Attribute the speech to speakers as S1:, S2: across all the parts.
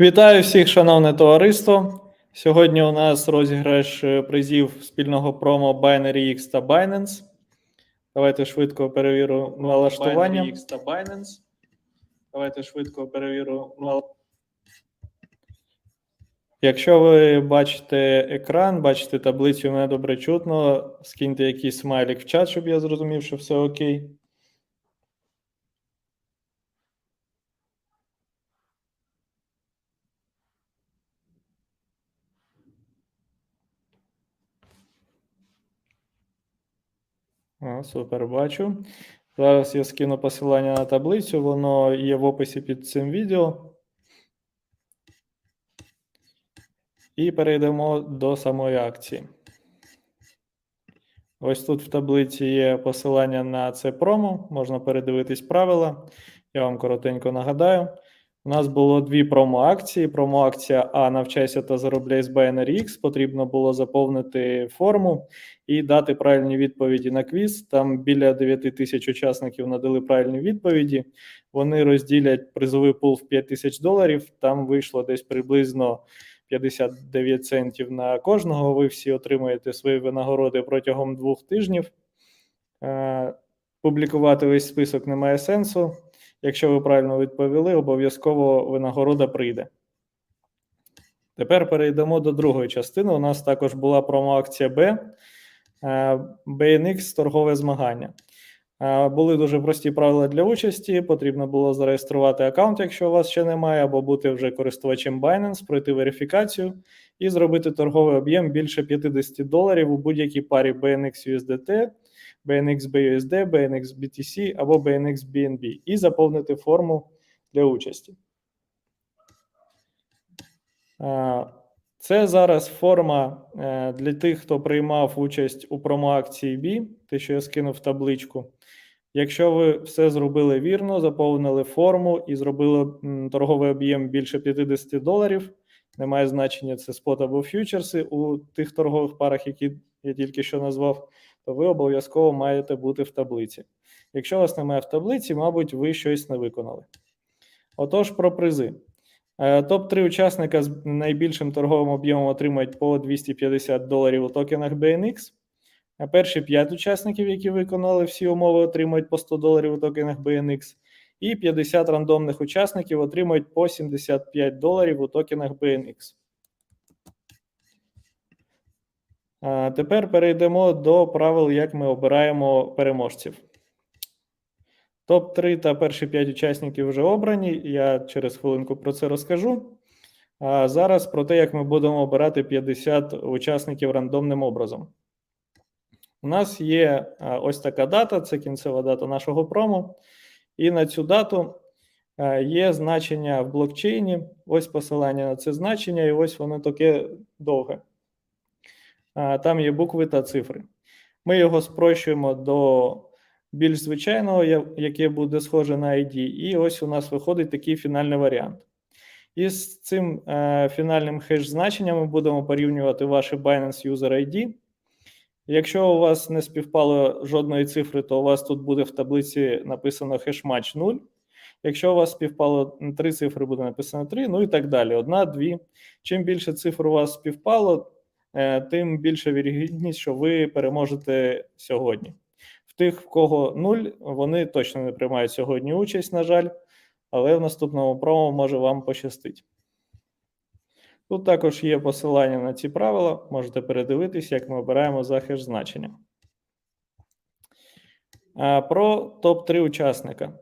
S1: Вітаю всіх, шановне товариство. Сьогодні у нас розіграш е, призів спільного промо Binary X та Binance. Давайте швидко перевірю налаштування.
S2: Binary X
S1: та Binance. Давайте швидко перевірю. Якщо ви бачите екран, бачите таблицю, мене добре чутно. Скиньте якийсь смайлик в чат, щоб я зрозумів, що все окей. Супер, бачу. Зараз я скину посилання на таблицю, воно є в описі під цим відео. І перейдемо до самої акції. Ось тут в таблиці є посилання на це промо, можна передивитись правила. Я вам коротенько нагадаю. У нас було дві промо-акції. Промо-акція А навчайся та заробляй з Binary X. Потрібно було заповнити форму і дати правильні відповіді на квіз. Там біля 9 тисяч учасників надали правильні відповіді. Вони розділять призовий пул в 5 тисяч доларів. Там вийшло десь приблизно 59 центів на кожного. Ви всі отримаєте свої винагороди протягом двох тижнів. Е, Публікувати весь список немає сенсу. Якщо ви правильно відповіли, обов'язково винагорода прийде. Тепер перейдемо до другої частини. У нас також була промоакція е, BNX торгове змагання. Е, Були дуже прості правила для участі. Потрібно було зареєструвати аккаунт, якщо у вас ще немає, або бути вже користувачем Binance, пройти верифікацію і зробити торговий об'єм більше 50 доларів у будь-якій парі BNX USDT, BNX BUSD, BNX BTC або BNX BNB і заповнити форму для участі. Це зараз форма е, для тих, хто приймав участь у промоакції B, те, що я скинув в табличку. Якщо ви все зробили вірно, заповнили форму і зробили торговий об'єм більше 50 доларів, немає значення, це спот або фьючерси у тих торгових парах, які я тільки що назвав, то ви обов'язково маєте бути в таблиці. Якщо вас немає в таблиці, мабуть, ви щось не виконали. Отож, про призи. Е, Топ-3 учасника з найбільшим торговим об'ємом отримають по 250 доларів у токенах BNX. А перші 5 учасників, які виконали всі умови, отримають по 100 доларів у токенах BNX. І 50 рандомних учасників отримають по 75 доларів у токенах BNX. А тепер перейдемо до правил, як ми обираємо переможців. Топ-3 та перші 5 учасників вже обрані. Я через хвилинку про це розкажу. А зараз про те, як ми будемо обирати 50 учасників рандомним образом. У нас є ось така дата, це кінцева дата нашого промо. І на цю дату є значення в блокчейні. Ось посилання на це значення, і ось воно таке довге. Там є букви та цифри. Ми його спрощуємо до більш звичайного, яке буде схоже на ID, і ось у нас виходить такий фінальний варіант. І з цим е, фінальним хеш-значенням ми будемо порівнювати ваші Binance User ID. Якщо у вас не співпало жодної цифри, то у вас тут буде в таблиці написано хешматч 0. Якщо у вас співпало три цифри, буде написано 3, ну і так далі. Одна, дві. Чим більше цифр у вас співпало, тим більша вірогідність, що ви переможете сьогодні. В тих, в кого 0, вони точно не приймають сьогодні участь, на жаль, але в наступному промо може вам пощастить. Тут також є посилання на ці правила, можете передивитись, як ми обираємо за хеш значення. Про топ-3 учасника.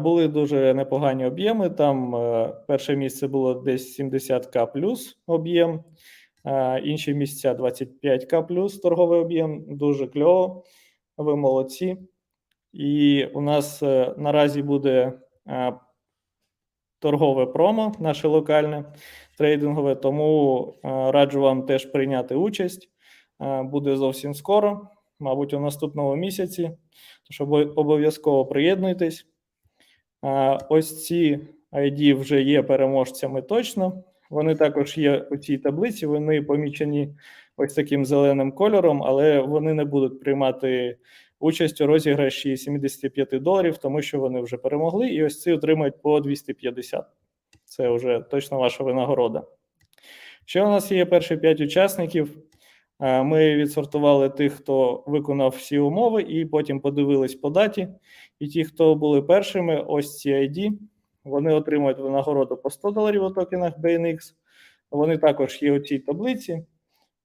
S1: Були дуже непогані об'єми. Там е, перше місце було десь 70к плюс об'єм, інші місця 25к плюс торговий об'єм. Дуже кльово. Ви молодці. І у нас е, наразі буде е, торгове промо, наше локальне трейдингове, тому е, раджу вам теж прийняти участь. Буде зовсім скоро, мабуть, у наступному місяці. Тож обов'язково приєднуйтесь. Ось ці ID вже є переможцями точно. Вони також є у цій таблиці. Вони помічені ось таким зеленим кольором, але вони не будуть приймати участь у розіграші 75 доларів, тому що вони вже перемогли, і ось ці отримають по 250. Це вже точно ваша винагорода. Ще у нас є перші 5 учасників. Ми відсортували тих, хто виконав всі умови, і потім подивились по даті. І ті, хто були першими, ось ці ID, вони отримують винагороду по 100 доларів у токенах BNX. Вони також є у цій таблиці,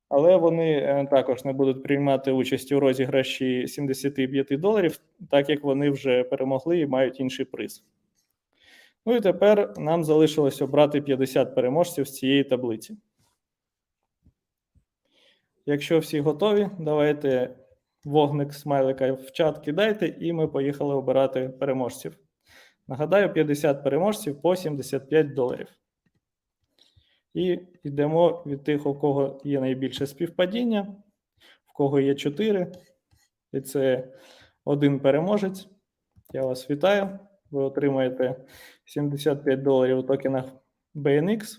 S1: але вони е, також не будуть приймати участь у розіграші 75 доларів, так як вони вже перемогли і мають інший приз. Ну і тепер нам залишилось обрати 50 переможців з цієї таблиці. Якщо всі готові, давайте вогник смайлика в чат кидайте, і ми поїхали обирати переможців. Нагадаю, 50 переможців по 75 доларів. І йдемо від тих, у кого є найбільше співпадіння, в кого є 4. І це один переможець. Я вас вітаю. Ви отримаєте 75 доларів у токенах BNX.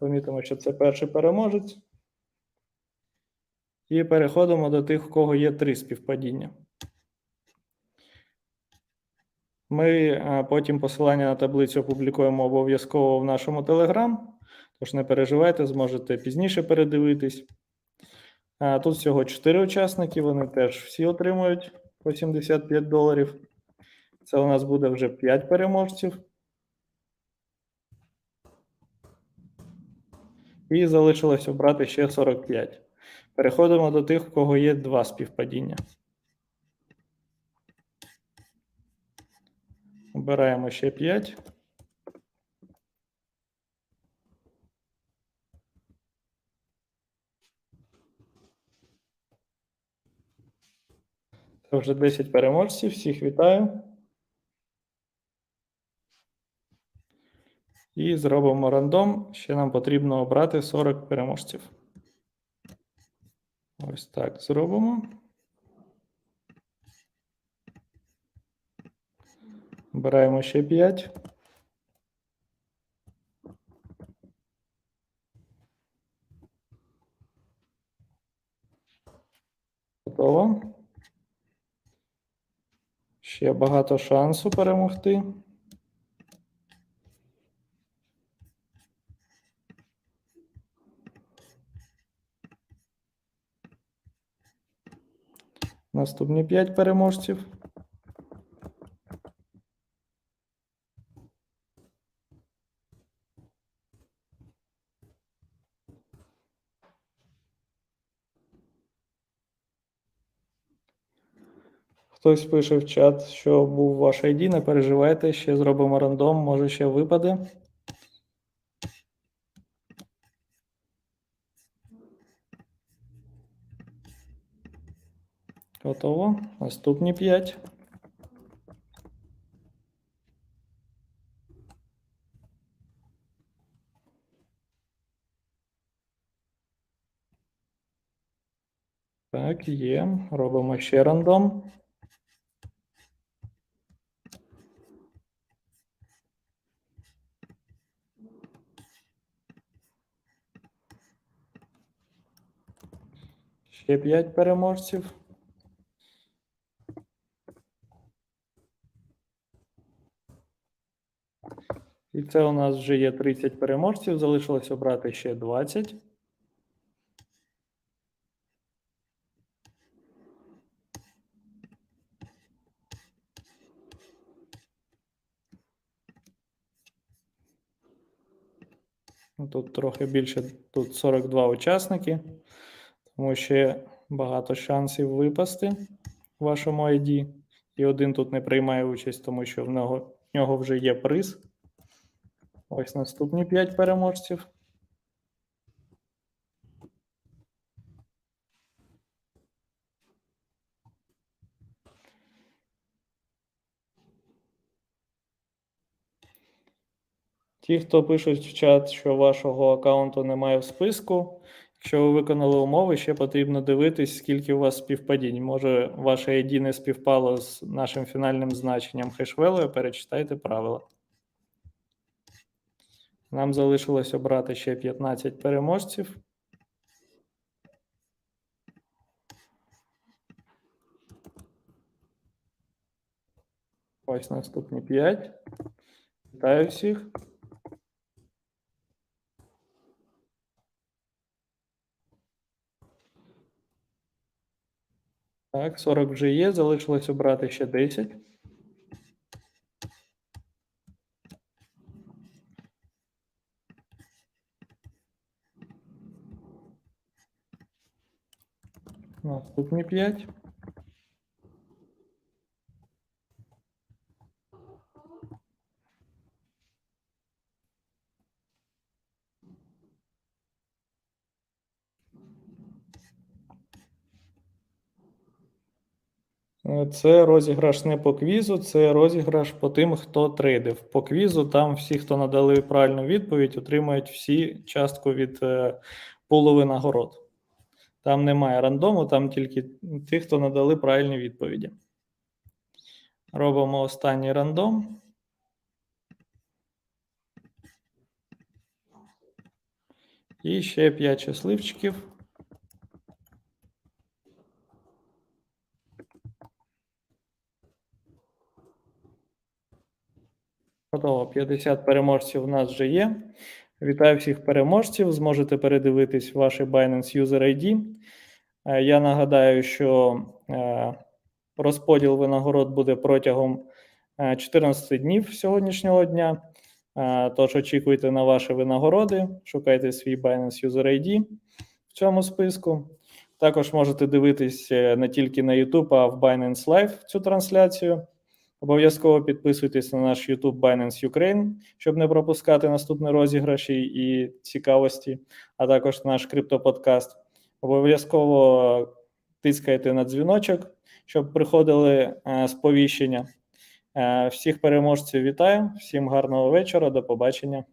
S1: Помітимо, що це перший переможець. І переходимо до тих, у кого є три співпадіння. Ми потім посилання на таблицю опублікуємо обов'язково в нашому Telegram. Тож не переживайте, зможете пізніше передивитись. Тут всього 4 учасники, вони теж всі отримують по 75 доларів. Це у нас буде вже 5 переможців. І залишилось обрати ще 45. Переходимо до тих, у кого є два співпадіння. Обираємо ще 5. Це вже 10 переможців. Всіх вітаю. І зробимо рандом. Ще нам потрібно обрати 40 переможців. Ось так зробимо. Обираємо ще 5. Готово. Ще багато шансу перемогти. Наступні 5 переможців. Хтось пише в чат, що був ваш ID, не переживайте, ще зробимо рандом, може ще випаде. Готово. Наступні 5. Так, є. Робимо ще рандом. Ще 5 переможців. І це у нас вже є 30 переможців. Залишилось обрати ще 20. Ну, Тут трохи більше, тут 42 учасники, тому ще багато шансів випасти в вашому ID. І один тут не приймає участь, тому що в нього, в нього вже є приз. Ось наступні 5 переможців. Ті, хто пишуть в чат, що вашого аккаунту немає в списку, якщо ви виконали умови, ще потрібно дивитись, скільки у вас співпадінь. Може, ваше ID не співпало з нашим фінальним значенням хешвелу, перечитайте правила. Нам залишилось обрати ще 15 переможців. Ось наступні 5. Вітаю всіх. Так, 40 вже є, залишилось обрати ще 10. Наступні 5. Е, Це розіграш не по квізу, це розіграш по тим, хто трейдив. По квізу там всі, хто надали правильну відповідь, отримають всі частку від е, пулу винагород. Там немає рандому, там тільки ті, хто надали правильні відповіді. Робимо останній рандом. І ще 5 щасливчиків. Готово. 50 переможців у нас вже є. Вітаю всіх переможців. Зможете передивитись ваші Binance User ID. Е, Я нагадаю, що е, розподіл винагород буде протягом е, 14 днів сьогоднішнього дня. Е, Тож очікуйте на ваші винагороди, шукайте свій Binance User ID в цьому списку. Також можете дивитись е, не тільки на YouTube, а в Binance Live цю трансляцію. Обов'язково підписуйтесь на наш YouTube Binance Ukraine, щоб не пропускати наступні розіграші і цікавості, а також наш криптоподкаст. Обов'язково тискайте на дзвіночок, щоб приходили е, сповіщення. Е, всіх переможців вітаю, всім гарного вечора, до побачення.